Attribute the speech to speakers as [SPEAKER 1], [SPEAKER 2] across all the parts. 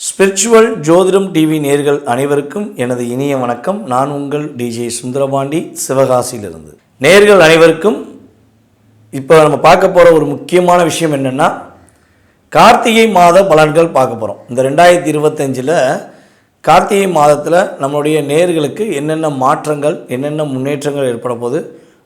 [SPEAKER 1] Spiritual ஜோதிடம் TV நேர்கள் அனைவருக்கும் எனது இனிய வணக்கம். நான் உங்கள் டிஜே சுந்தரபாண்டி சிவகாசியிலிருந்து. நேர்கள் அனைவருக்கும் இப்போ நம்ம பார்க்க போகிற ஒரு முக்கியமான விஷயம் என்னென்னா கார்த்திகை மாத பலன்கள் பார்க்க போகிறோம் இந்த ரெண்டாயிரத்தி இருபத்தஞ்சில் கார்த்திகை மாதத்தில் நம்மளுடைய நேர்களுக்கு என்னென்ன மாற்றங்கள் என்னென்ன முன்னேற்றங்கள் ஏற்பட போகுது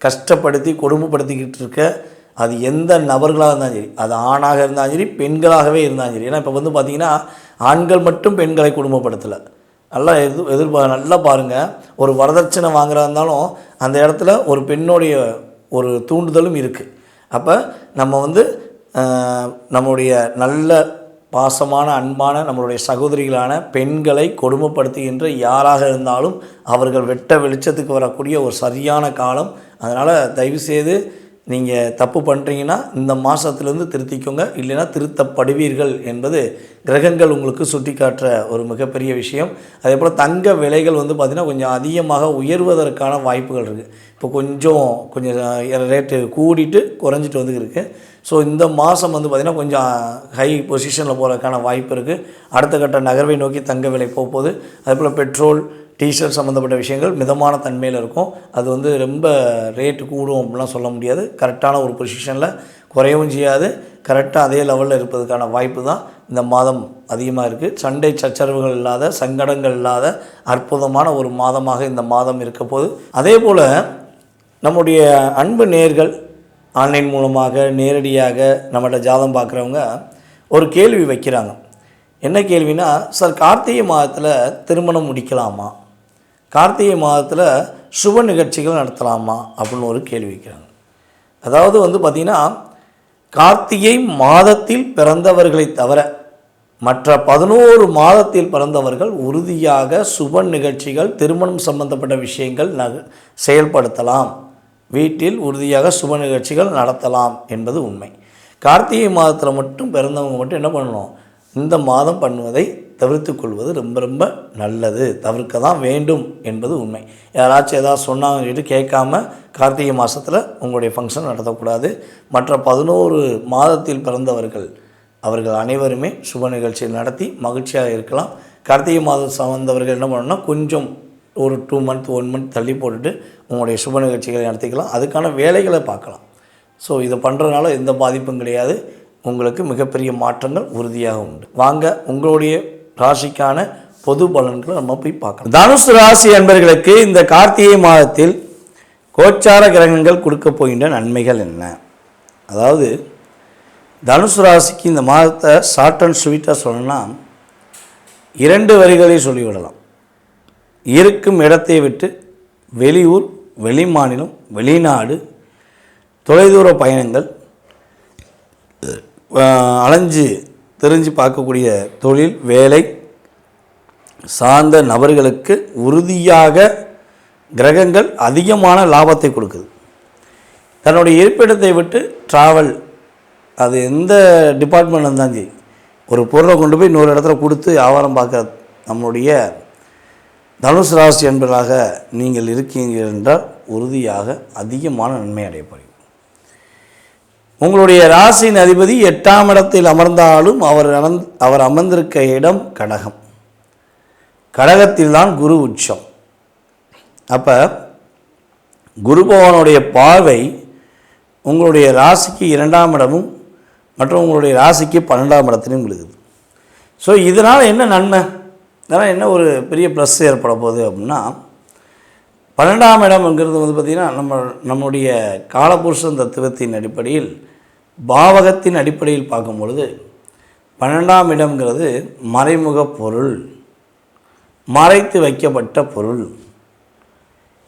[SPEAKER 1] கஷ்டப்படுத்தி கொடுமைப்படுத்திக்கிட்டு இருக்க அது எந்த நபர்களாக இருந்தாலும் சரி அது ஆணாக இருந்தாலும் சரி பெண்களாகவே இருந்தாலும் சரி. ஏன்னா இப்போ வந்து பார்த்திங்கன்னா ஆண்கள் மட்டும் பெண்களை கொடுமைப்படுத்தலை நல்லா எது எதிர்பார்க்க நல்லா பாருங்கள் ஒரு வரதட்சணை வாங்குறதா இருந்தாலும் அந்த இடத்துல ஒரு பெண்ணுடைய ஒரு தூண்டுதலும் இருக்குது அப்போ நம்ம வந்து நம்முடைய நல்ல பாசமான அன்பான நம்மளுடைய சகோதரிகளான பெண்களை கொடுமைப்படுத்துகின்ற யாராக இருந்தாலும் அவர்கள் வெட்ட வெளிச்சத்துக்கு வரக்கூடிய ஒரு சரியான காலம் அதனால் தயவுசெய்து நீங்கள் தப்பு பண்ணுறீங்கன்னா இந்த மாதத்துலேருந்து திருத்திக்கோங்க. இல்லைன்னா திருத்தப்படுவீர்கள் என்பது கிரகங்கள் உங்களுக்கு சுட்டிக்காட்டுற ஒரு மிகப்பெரிய விஷயம். அதே போல் தங்க விலைகள் வந்து பார்த்திங்கன்னா கொஞ்சம் அதிகமாக உயர்வதற்கான வாய்ப்புகள் இருக்குது இப்போ கொஞ்சம் கொஞ்சம் ரேட்டு கூடிட்டு குறைஞ்சிட்டு வந்து இருக்குது ஸோ இந்த மாதம் வந்து பார்த்திங்கன்னா கொஞ்சம் ஹை பொசிஷனில் போகிறதுக்கான வாய்ப்பு இருக்குது அடுத்த கட்ட நகர்வை நோக்கி தங்க விலை போக போகுது அதே போல் பெட்ரோல் டீஷர்ட் சம்மந்தப்பட்ட விஷயங்கள் மிதமான தன்மையில் இருக்கும். அது வந்து ரொம்ப ரேட்டு கூடும் அப்படிலாம் சொல்ல முடியாது. கரெக்டான ஒரு பொசிஷனில் குறையவும் செய்யாது. கரெக்டாக அதே லெவலில் இருப்பதுக்கான வாய்ப்பு தான் இந்த மாதம் அதிகமாக இருக்குது சண்டை சச்சரவுகள் இல்லாத சங்கடங்கள் இல்லாத அற்புதமான ஒரு மாதமாக இந்த மாதம் இருக்க போது அதே போல் நம்முடைய அன்பு நேர்கள் ஆன்லைன் மூலமாக நேரடியாக நம்மகிட்ட ஜாதம் பார்க்குறவங்க ஒரு கேள்வி வைக்கிறாங்க. என்ன கேள்வினா சார் கார்த்திகை மாதத்தில் திருமணம் முடிக்கலாமா? கார்த்திகை மாதத்தில் சுப நிகழ்ச்சிகள் நடத்தலாமா அப்படின்னு ஒரு கேள்வி வைக்கிறாங்க. அதாவது வந்து பார்த்திங்கன்னா கார்த்திகை மாதத்தில் பிறந்தவர்களை தவிர மற்ற பதினோரு மாதத்தில் பிறந்தவர்கள் உறுதியாக சுப நிகழ்ச்சிகள் திருமணம் சம்பந்தப்பட்ட விஷயங்கள் நக செயல்படுத்தலாம். வீட்டில் உறுதியாக சுப நிகழ்ச்சிகள் நடத்தலாம் என்பது உண்மை. கார்த்திகை மாதத்தில் மட்டும் பிறந்தவங்க மட்டும் என்ன பண்ணணும்? இந்த மாதம் பண்ணுவதை தவிர்த்து கொள்வது ரொம்ப ரொம்ப நல்லது. தவிர்க்க தான் வேண்டும் என்பது உண்மை. யாராச்சும் ஏதாவது சொன்னாங்கன்னு சொல்லிட்டு கேட்காம கார்த்திகை மாதத்தில் உங்களுடைய ஃபங்க்ஷன் நடத்தக்கூடாது. மற்ற பதினோரு மாதத்தில் பிறந்தவர்கள் அவர்கள் அனைவருமே சுப நிகழ்ச்சியை நடத்தி மகிழ்ச்சியாக இருக்கலாம். கார்த்திகை மாதம் சார்ந்தவர்கள் என்ன பண்ணணும்னா கொஞ்சம் ஒரு டூ மந்த் ஒன் மந்த் தள்ளி போட்டுட்டு உங்களுடைய சுப நிகழ்ச்சிகளை நடத்திக்கலாம். அதுக்கான வேலைகளை பார்க்கலாம். ஸோ இதை பண்ணுறதுனால எந்த பாதிப்பும் கிடையாது. உங்களுக்கு மிகப்பெரிய மாற்றங்கள் உறுதியாக உண்டு. வாங்க உங்களுடைய ராசிக்கான பொது பலன்களை நம்ம போய் பார்க்கலாம் தனுசு ராசி அன்பர்களுக்கு இந்த கார்த்திகை மாதத்தில் கோச்சார கிரகங்கள் கொடுக்க போகின்ற நன்மைகள் என்ன? அதாவது தனுசு ராசிக்கு இந்த மாதத்தை ஷார்ட் அண்ட் ஸ்வீட்டாக சொல்லணும்னா இரண்டு வரிகளை சொல்லிவிடலாம். இருக்கும் இடத்தை விட்டு வெளியூர் வெளி மாநிலம் வெளிநாடு தொலைதூர பயணங்கள் அலைஞ்சு தெரிஞ்சு பார்க்கக்கூடிய தொழில் வேலை சார்ந்த நபர்களுக்கு உறுதியாக கிரகங்கள் அதிகமான லாபத்தை கொடுக்குது. தன்னுடைய இருப்பிடத்தை விட்டு ட்ராவல் அது எந்த டிபார்ட்மெண்ட் இருந்தாலும் சரி ஒரு பொருளை கொண்டு போய் இன்னொரு இடத்துல கொடுத்து வியாபாரம் பார்க்க நம்முடைய தனுசு ராசி என்பதாக நீங்கள் இருக்கீங்க என்றால் உறுதியாக அதிகமான நன்மை அடையப்படும் உங்களுடைய ராசியின் அதிபதி எட்டாம் இடத்தில் அமர்ந்தாலும் அவர் அமர்ந் அவர் அமர்ந்திருக்க இடம் கடகம். கடகத்தில்தான் குரு உச்சம். அப்போ குருபவனுடைய பார்வை உங்களுடைய ராசிக்கு இரண்டாம் இடமும் மற்றும் உங்களுடைய ராசிக்கு பன்னெண்டாம் இடத்துலையும் விழுகுது. ஸோ இதனால் என்ன நன்மை? இதனால் என்ன ஒரு பெரிய ப்ளஸ் ஏற்பட போகுது அப்படின்னா பன்னெண்டாம் இடம்ங்கிறது வந்து பார்த்திங்கன்னா நம்ம நம்முடைய காலபுருஷன் தத்துவத்தின் அடிப்படையில் பாவகத்தின் அடிப்படையில் பார்க்கும் பொழுது பன்னெண்டாம் இடம்ங்கிறது மறைமுக பொருள் மறைத்து வைக்கப்பட்ட பொருள்.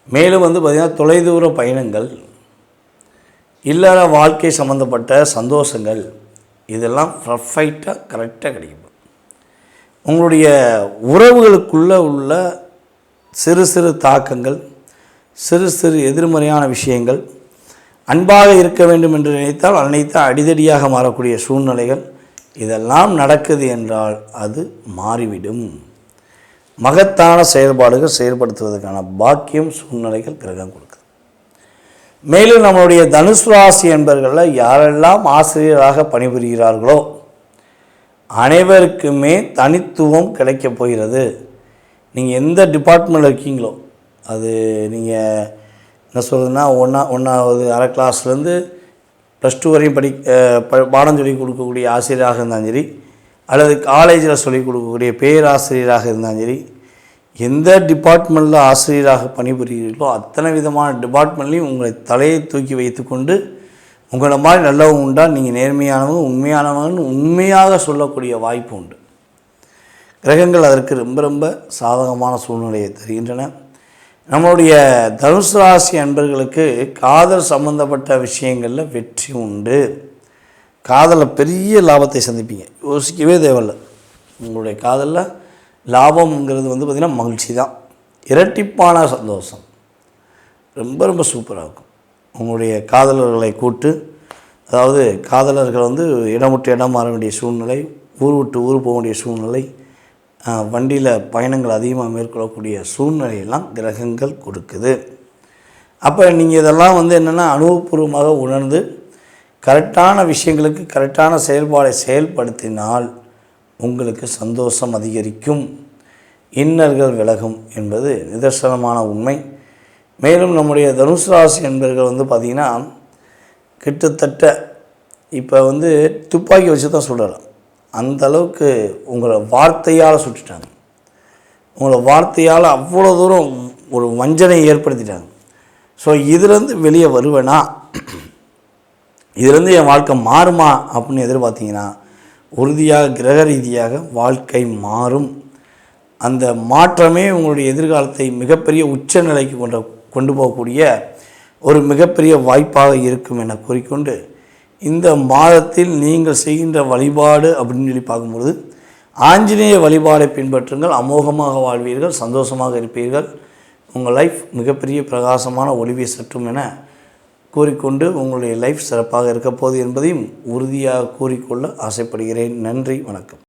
[SPEAKER 1] மேலும் வந்து பார்த்திங்கன்னா தொலைதூர பயணங்கள் இல்லற வாழ்க்கை சம்மந்தப்பட்ட சந்தோஷங்கள் இதெல்லாம் பர்ஃபெக்டாக கரெக்டாக கிடைக்கும். உங்களுடைய உறவுகளுக்குள்ளே உள்ள சிறு சிறு தாக்கங்கள் சிறு சிறு எதிர்மறையான விஷயங்கள் அன்பாக இருக்க வேண்டும் என்று நினைத்தால் அனைத்து அடிதடியாக மாறக்கூடிய சூழ்நிலைகள் இதெல்லாம் நடக்குது என்றால் அது மாறிவிடும். மகத்தான செயல்பாடுகள் செயல்படுத்துவதற்கான பாக்கியம் சூழ்நிலைகள் கிரகம் கொடுக்குது. மேலும் நம்மளுடைய தனுசு ராசி என்பர்களில் யாரெல்லாம் ஆசிரியராக பணிபுரிகிறார்களோ அனைவருக்குமே தனித்துவம் கிடைக்கப் போகிறது. நீங்கள் எந்த டிபார்ட்மெண்ட்டில் இருக்கீங்களோ அது நீங்கள் என்ன சொல்கிறதுனா ஒன்றா ஒன்றாவது அரை கிளாஸ்லேருந்து ப்ளஸ் டூ வரையும் படி ப- பாடம் சொல்லிக் கொடுக்கக்கூடிய ஆசிரியராக இருந்தாலும் சரி அல்லது காலேஜில் சொல்லிக் கொடுக்கக்கூடிய பேராசிரியராக இருந்தாலும் சரி எந்த டிபார்ட்மெண்ட்டில் ஆசிரியராக பணிபுரிகிறீர்களோ அத்தனை விதமான டிபார்ட்மெண்ட்லையும் உங்களை தலையை தூக்கி வைத்துக்கொண்டு உங்களை மாதிரி நல்லவங்க உண்டா நீங்கள் நேர்மையானவங்க உண்மையானவங்கன்னு உண்மையாக சொல்லக்கூடிய வாய்ப்பு உண்டு. கிரகங்கள் அதற்கு ரொம்ப ரொம்ப சாதகமான சூழ்நிலையை தருகின்றன. நம்மளுடைய தனுசு ராசி அன்பர்களுக்கு காதல் சம்பந்தப்பட்ட விஷயங்களில் வெற்றி உண்டு. காதலில் பெரிய லாபத்தை சந்திப்பீங்க. யோசிக்கவே தேவையில்ல. உங்களுடைய காதலில் லாபம்ங்கிறது வந்து பார்த்திங்கன்னா மகிழ்ச்சி தான். இரட்டிப்பான சந்தோஷம். ரொம்ப ரொம்ப சூப்பராக இருக்கும். உங்களுடைய காதலர்களை கூட்டு அதாவது காதலர்கள் வந்து இடம் விட்டு இடம் மாற வேண்டிய சூழ்நிலை ஊர் விட்டு ஊர் போக வேண்டிய சூழ்நிலை வண்டியில் பயணங்கள் அதிகமாக மேற்கொள்ளக்கூடிய சூழ்நிலையெல்லாம் கிரகங்கள் கொடுக்குது. அப்போ நீங்கள் இதெல்லாம் வந்து என்னென்னா அனுபவபூர்வமாக உணர்ந்து கரெக்டான விஷயங்களுக்கு கரெக்டான செயல்பாடை செயல்படுத்தினால் உங்களுக்கு சந்தோஷம் அதிகரிக்கும். இன்னல்கள் விலகும் என்பது நிதர்சனமான உண்மை. மேலும் நம்முடைய தனுசு ராசி என்பர்கள் வந்து பார்த்திங்கன்னா கிட்டத்தட்ட இப்போ வந்து துப்பாக்கி வச்சு தான் சுடலாம் அந்த அளவுக்கு உங்களை வார்த்தையால் சுட்டுட்டாங்க. உங்களை வார்த்தையால் அவ்வளோ தூரம் ஒரு வஞ்சனை ஏற்படுத்திட்டாங்க. ஸோ இதுலேருந்து வெளியே வருவேனா? இதுலேருந்து என் வாழ்க்கை மாறுமா? அப்படின்னு எதிர்பார்த்தீங்கன்னா உறுதியாக கிரக ரீதியாக வாழ்க்கை மாறும். அந்த மாற்றமே உங்களுடைய எதிர்காலத்தை மிகப்பெரிய உச்ச நிலைக்கு கொண்ட கொண்டு போகக்கூடிய ஒரு மிகப்பெரிய வாய்ப்பாக இருக்கும் என கூறிக்கொண்டு இந்த மாதத்தில் நீங்கள் செய்கின்ற வழிபாடு அப்படின்னு சொல்லி பார்க்கும்பொழுது ஆஞ்சநேய வழிபாடை பின்பற்றுங்கள் அமோகமாக வாழ்வீர்கள் சந்தோஷமாக இருப்பீர்கள். உங்கள் லைஃப் மிகப்பெரிய பிரகாசமான ஒளிவை சட்டும் என கூறிக்கொண்டு உங்களுடைய லைஃப் சிறப்பாக இருக்கப்போகுது என்பதையும் உறுதியாக கூறிக்கொள்ள ஆசைப்படுகிறேன். நன்றி வணக்கம்.